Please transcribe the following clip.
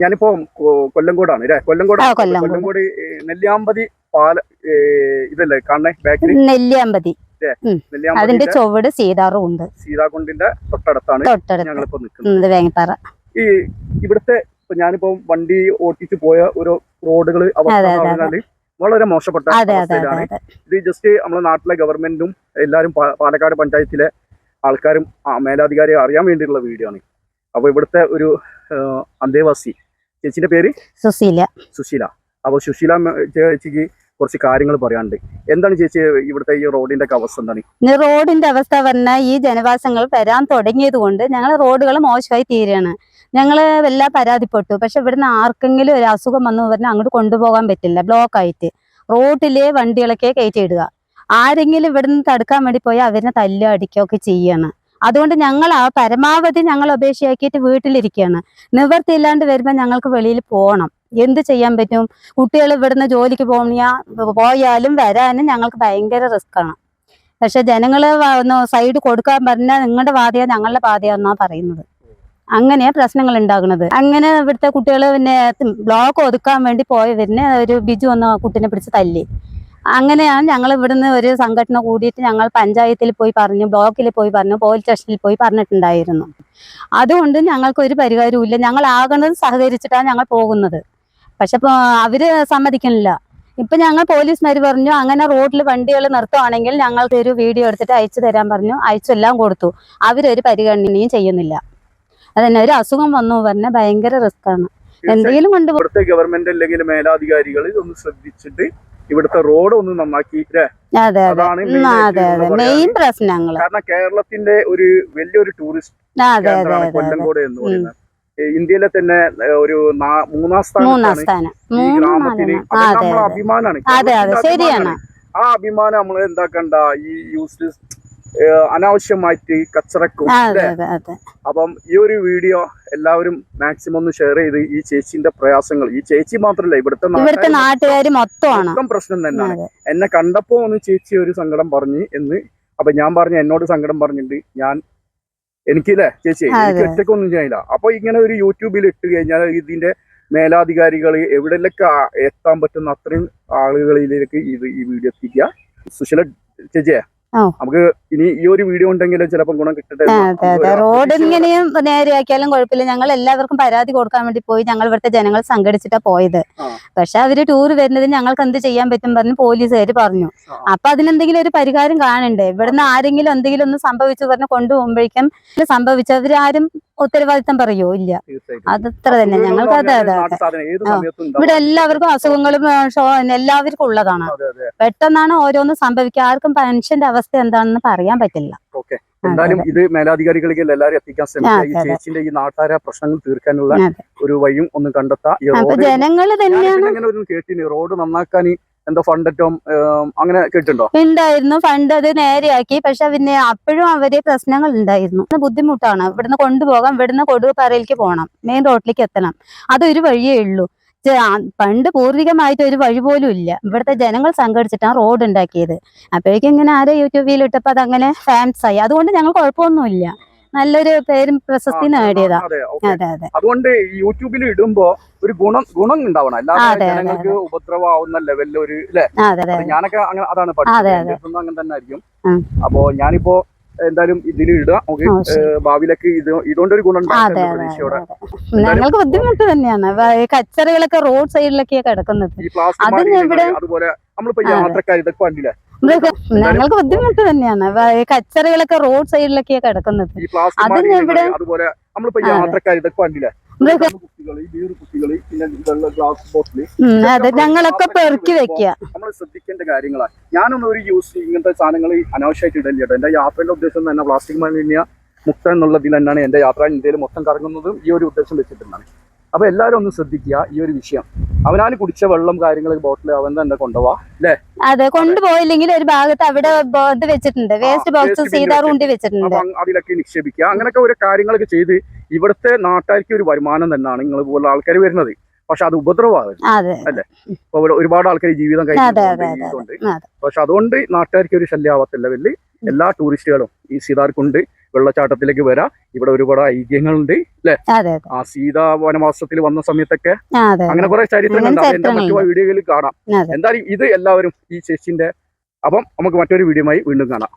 ഞാനിപ്പോ കൊല്ലംകോടാണ് അല്ലേ കൊല്ലംകോട് ഈ നെല്ലിയാമ്പതി പാല ഇതല്ലേ കാണണേ ബാക്കി നെല്ലിയാമ്പതി. അതിന്റെ ചുവട് സീതാറും ഉണ്ട്. സീതാകുണ്ടിന്റെ തൊട്ടടുത്താണ് വേങ്ങത്താറ ഞങ്ങളിപ്പോ ഉം, നിൽക്കുന്നത് ഇത് വേങ്ങിപ്പാറ. ഈ ഇവിടുത്തെ ഞാനിപ്പോ വണ്ടി ഓട്ടിച്ചു പോയ ഒരു റോഡുകൾ അവസ്ഥ വളരെ മോശപ്പെട്ട അവസ്ഥയിലാണ്. ഇത് ജസ്റ്റ് നമ്മുടെ നാട്ടിലെ ഗവൺമെന്റും എല്ലാരും പാലക്കാട് പഞ്ചായത്തിലെ ആൾക്കാരും മേലധികാരിയെ അറിയാൻ വേണ്ടിയിട്ടുള്ള വീഡിയോ ആണ്. അപ്പൊ ഇവിടുത്തെ ഒരു അന്തേവാസി ചേച്ചിന്റെ പേര്? സുശീല. സുശീല. അപ്പോൾ സുശീല ചേച്ചിക്ക് കുറച്ച് കാര്യങ്ങൾ പറയാനുണ്ട്. എന്താണ് ചേച്ചി ഇവിടുത്തെ ഈ റോഡിന്റെ അവസ്ഥ എന്താണ്? റോഡിന്റെ അവസ്ഥ പറഞ്ഞാൽ ഈ ജനവാസങ്ങൾ വരാൻ തുടങ്ങിയത് കൊണ്ട് ഞങ്ങൾ റോഡുകൾ മോശമായി തീരുകയാണ് ഞങ്ങൾ എല്ലാം പരാതിപ്പെട്ടു. പക്ഷെ ഇവിടുന്ന് ആർക്കെങ്കിലും ഒരു അസുഖം വന്നു പറഞ്ഞാൽ അങ്ങോട്ട് കൊണ്ടുപോകാൻ പറ്റില്ല. ബ്ലോക്ക് ആയിട്ട്. റോഡിലെ വണ്ടികളൊക്കെ കയറ്റിയിടുക ആരെങ്കിലും ഇവിടുന്ന് തടുക്കാൻ വേണ്ടി പോയാൽ അവരെ തല്ലുക ഒക്കെ ചെയ്യാണ്. അതുകൊണ്ട് ഞങ്ങൾ ആ പരമാവധി ഞങ്ങൾ അപേക്ഷയാക്കിയിട്ട് വീട്ടിലിരിക്കുകയാണ്. നിവർത്തിയില്ലാണ്ട് വരുമ്പോൾ ഞങ്ങൾക്ക് വെളിയിൽ പോകണം എന്ത് ചെയ്യാൻ പറ്റും? കുട്ടികൾ ഇവിടുന്ന് ജോലിക്ക് പോയാൽ പോയാലും വരാനും ഞങ്ങൾക്ക് ഭയങ്കര റിസ്ക്കാണ് പക്ഷെ ജനങ്ങൾ ഒന്ന് സൈഡ് കൊടുക്കാൻ പറഞ്ഞാൽ നിങ്ങളുടെ പാതയാ ഞങ്ങളുടെ പാതയാന്നാ പറയുന്നത്. അങ്ങനെയാ പ്രശ്നങ്ങൾ ഉണ്ടാകുന്നത്. അങ്ങനെ ഇവിടുത്തെ കുട്ടികൾ പിന്നെ ബ്ലോക്ക് ഒതുക്കാൻ വേണ്ടി പോയവരിനെ ഒരു ബിജു എന്ന കുട്ടിനെ പിടിച്ച് തല്ലി. അങ്ങനെയാണ് ഞങ്ങൾ ഇവിടുന്ന് ഒരു സംഘടന കൂടിയിട്ട് ഞങ്ങൾ പഞ്ചായത്തിൽ പോയി പറഞ്ഞു ബ്ലോക്കിൽ പോയി പറഞ്ഞു പോലീസ് സ്റ്റേഷനിൽ പോയി പറഞ്ഞിട്ടുണ്ടായിരുന്നു. അതുകൊണ്ട് ഞങ്ങൾക്ക് ഒരു പരിഹാരവും ഇല്ല. ഞങ്ങൾ ആകുന്നത് സഹകരിച്ചിട്ടാണ് ഞങ്ങൾ പോകുന്നത്. പക്ഷെ അവർ സമ്മതിക്കണില്ല ഇപ്പൊ ഞങ്ങൾ പോലീസുമാർ പറഞ്ഞു അങ്ങനെ റോഡിൽ വണ്ടികൾ നിർത്തുവാണെങ്കിൽ ഞങ്ങൾക്ക് ഒരു വീഡിയോ എടുത്തിട്ട് അയച്ചു തരാൻ പറഞ്ഞു. അയച്ചെല്ലാം കൊടുത്തു. അവരൊരു പരിഗണനയും ചെയ്യുന്നില്ല. അതന്നെ. ഒരു അസുഖം വന്നു. പറഞ്ഞാൽ ഭയങ്കര റിസ്ക് ആണ്. എന്തെങ്കിലും കൊണ്ട് ഇവിടുത്തെ ഗവൺമെന്റ് അല്ലെങ്കിൽ മേലാധികാരികൾ ഒന്ന് ശ്രദ്ധിച്ചിട്ട് ഇവിടുത്തെ റോഡ് ഒന്ന് നന്നാക്കി? അതെ അതെ. മെയിൻ പ്രശ്നങ്ങൾ. കാരണം കേരളത്തിന്റെ ഒരു വലിയൊരു ടൂറിസ്റ്റ് കേന്ദ്രമാണ് അതെ എന്ന് പറയുന്നത്. ഇന്ത്യയിലെ തന്നെ ഒരു മൂന്നാം സ്ഥാനം. ഈ ഗ്രാമത്തിന് നമ്മളെ അഭിമാനാണ്. അതെ അതെ. ശരിയാണ്. ആ അഭിമാനം നമ്മൾ എന്താക്കണ്ട? ഈ യൂസ് അനാവശ്യമായിട്ട് കച്ചറക്കും അപ്പം ഈ ഒരു വീഡിയോ എല്ലാവരും മാക്സിമം ഒന്ന് ഷെയർ ചെയ്ത് ഈ ചേച്ചിന്റെ പ്രയാസങ്ങൾ. ഈ ചേച്ചി മാത്രല്ല ഇവിടുത്തെ ഇവിടുത്തെ നാട്ടുകാർ മൊത്തം പ്രശ്നം തന്നെയാണ്. എന്നെ കണ്ടപ്പോ ഒന്ന് ചേച്ചി ഒരു സങ്കടം പറഞ്ഞു എന്ന് അപ്പൊ ഞാൻ പറഞ്ഞു എന്നോട് സങ്കടം പറഞ്ഞിട്ടുണ്ട്. ഞാൻ എനിക്കില്ലേ ചേച്ചി എനിക്ക്. ഒറ്റക്കൊന്നും ചെയ്യില്ല അപ്പൊ ഇങ്ങനെ ഒരു യൂട്യൂബിൽ ഇട്ട് കഴിഞ്ഞാൽ ഇതിന്റെ മേലാധികാരികൾ എവിടെയൊക്കെ എത്താൻ പറ്റുന്ന അത്രയും ആളുകളിലേക്ക് ഇത് ഈ വീഡിയോ എത്തിക്കുക. സുശീല ചേച്ചിയെ. നമുക്ക് ഇനി ഈ ഒരു വീഡിയോ ഉണ്ടെങ്കിൽ ചിലപ്പോൾ ഗുണം കിട്ടട്ടെ റോഡ് ഇങ്ങനെയും നേരെയാക്കിയാലും കുഴപ്പമില്ല. ഞങ്ങൾ എല്ലാവർക്കും പരാതി കൊടുക്കാൻ വേണ്ടി പോയി. ഞങ്ങൾ ഇവിടുത്തെ ജനങ്ങൾ സംഘടിച്ചിട്ടാ പോയത്. പക്ഷെ അവർ ടൂർ വരുന്നത് ഞങ്ങൾക്ക് എന്ത് ചെയ്യാൻ പറ്റും പറഞ്ഞ് പോലീസുകാർ പറഞ്ഞു. അപ്പൊ അതിനെന്തെങ്കിലും ഒരു പരിഹാരം കാണണ്ടേ? ഇവിടുന്ന് ആരെങ്കിലും എന്തെങ്കിലും ഒന്ന് സംഭവിച്ചു പറഞ്ഞ് കൊണ്ടുപോകുമ്പോഴേക്കും സംഭവിച്ചവരാരും ഉത്തരവാദിത്തം പറയോ? ഇല്ല. അതത്ര തന്നെ. ഞങ്ങൾക്ക് അതെ അതെ ഇവിടെ എല്ലാവർക്കും അസുഖങ്ങളും എല്ലാവർക്കും ഉള്ളതാണ്. പെട്ടെന്നാണ് ഓരോന്നും സംഭവിക്കുക. ആർക്കും പെൻഷന്റെ അവസ്ഥ എന്താണെന്ന് പറയാൻ പറ്റില്ല. ഓക്കെ. എന്തായാലും ഇത് മേലാധികാരികളിലേക്ക് എല്ലാവരും എത്തിക്കാൻ ശ്രമിക്കുക. ഈ. ചേച്ചിന്റെ ഈ നാട്ടാര പ്രശ്നങ്ങൾ തീർക്കാനുള്ള ഒരു വഴിയും ഒന്ന് കണ്ടെത്താം. ജനങ്ങൾ തന്നെയാണ് കേട്ടിന്. റോഡ് നന്നാക്കാൻ എന്തോ ഫണ്ടറ്റവും അങ്ങനെ കേട്ടിട്ടുണ്ടോ? ഉണ്ടായിരുന്നു. ഫണ്ട് അത് നേരെയാക്കി. പക്ഷെ പിന്നെ അപ്പോഴും അവർ പ്രശ്നങ്ങൾ ഉണ്ടായിരുന്നു. ബുദ്ധിമുട്ടാണ്. ഇവിടുന്ന് കൊണ്ടുപോകാം. ഇവിടുന്ന് കൊടുപ്പറയിലേക്ക് പോകണം. മെയിൻ റോഡിലേക്ക് എത്തണം. അതൊരു വഴിയേ ഉള്ളൂ. പണ്ട് പൂർവികമായിട്ട് ഒരു വഴി പോലും ഇല്ല. ഇവിടുത്തെ ജനങ്ങൾ സംഘടിച്ചിട്ടാണ് റോഡ് ഉണ്ടാക്കിയത്. അപ്പോഴേക്കും ഇങ്ങനെ ആരെ യൂട്യൂബിൽ ഇട്ടപ്പോൾ അതങ്ങനെ ഫാൻസ് ആയി. അതുകൊണ്ട് ഞങ്ങൾ കുഴപ്പമൊന്നുമില്ല. നല്ലൊരു പേരും പ്രശസ്തി നേടിയതാ. അതെ അതെ അതെ. അതുകൊണ്ട് യൂട്യൂബിൽ ഇടുമ്പോ ഒരു ഗുണം ഗുണം ഉണ്ടാവണം. അല്ലാതെ ജനങ്ങൾക്ക് ഉപദ്രവമാവുന്ന ലെവലിൽ ഒരു അല്ലെ ഞാനൊക്കെ അങ്ങനെ അതാണ് പഠിച്ചത്. അങ്ങനെ തന്നെ ആയിരിക്കും. അപ്പോ ഞാനിപ്പോ എന്തായാലും ഇതിൽ ഇടുക. ഭാവിയിലേക്ക് ഇത് ഗുണം അതെ പ്രതീക്ഷയോടെ. അതെ. ഞങ്ങൾക്ക് ബുദ്ധിമുട്ട് തന്നെയാണ്. കച്ചറകളൊക്കെ റോഡ് സൈഡിലൊക്കെയാ കിടക്കുന്നത്. അതുപോലെ നമ്മളിപ്പോ. യാത്രക്കാർ ഇതൊക്കെ മൃഗ- ഞങ്ങൾക്ക് ബുദ്ധിമുട്ട് തന്നെയാണ്. കച്ചറികളൊക്കെ റോഡ് സൈഡിലൊക്കെയാണ് കിടക്കുന്നത്. അതിന് ഇവിടെ- അതുപോലെ നമ്മളിപ്പോ ഗ്ലാസ് ബോട്ടിൽ അതെ. ഞങ്ങളൊക്കെ പെറുക്കി വെക്കുക നമ്മൾ ശ്രദ്ധിക്കേണ്ട കാര്യങ്ങളാണ് ഞാനൊന്നും ഒരു യൂസ് ഇങ്ങനത്തെ സാധനങ്ങൾ അനാവശ്യമായിട്ട് ഇടല്ല കേട്ടോ. എന്റെ യാത്രയുടെ ഉദ്ദേശം തന്നെ പ്ലാസ്റ്റിക് മാലിന്യ മുക്ത എന്നുള്ളതിൽ തന്നെയാണ് എന്റെ യാത്ര. ഇന്ത്യയിൽ മൊത്തം കറങ്ങുന്നതും ഈ ഒരു ഉദ്ദേശം വെച്ചിട്ടുണ്ടാണ് അപ്പൊ എല്ലാവരും ഒന്ന് ശ്രദ്ധിക്കുക ഈ ഒരു വിഷയം. അവനാന് കുടിച്ച വെള്ളം കാര്യങ്ങൾ ബോട്ടിൽ അവൻ തന്നെ കൊണ്ടുപോവാ അല്ലേ? അതെ കൊണ്ടുപോയില്ലെങ്കിൽ ഒരു ഭാഗത്ത് അവിടെ ഇത് വെച്ചിട്ടുണ്ട്. വേസ്റ്റ് ബോക്സ് bin വെച്ചിട്ടുണ്ട്. അതിലൊക്കെ നിക്ഷേപിക്കുക. അങ്ങനെയൊക്കെ ഒരു കാര്യങ്ങളൊക്കെ ചെയ്ത് ഇവിടുത്തെ നാട്ടാർക്ക് ഒരു വരുമാനം തന്നെയാണ് നിങ്ങൾ പോലുള്ള ആൾക്കാർ വരുന്നത്. പക്ഷെ അത് ഉപദ്രവമാണ് അതെ. ഇപ്പൊ ഒരുപാട് ആൾക്കാർ ജീവിതം അതെ പക്ഷെ അതുകൊണ്ട് നാട്ടുകാർക്ക് ഒരു ശല്യാവത്തില്ല വലിയ. എല്ലാ ടൂറിസ്റ്റുകളും ഈ സീതാർകുണ്ട് വെള്ളച്ചാട്ടത്തിലേക്ക് വരാ. ഇവിടെ ഒരുപാട് ഐതിഹ്യങ്ങളുണ്ട് അല്ലെ ആ സീതാ വനവാസത്തിൽ വന്ന സമയത്തൊക്കെ അങ്ങനെ കുറെ ചരിത്രങ്ങളുണ്ട് എന്റെ മറ്റു വീഡിയോയിൽ കാണാം. എന്തായാലും ഇത് എല്ലാവരും ഈ ചേച്ചിന്റെ അപ്പം നമുക്ക് മറ്റൊരു വീഡിയോയുമായി വീണ്ടും കാണാം.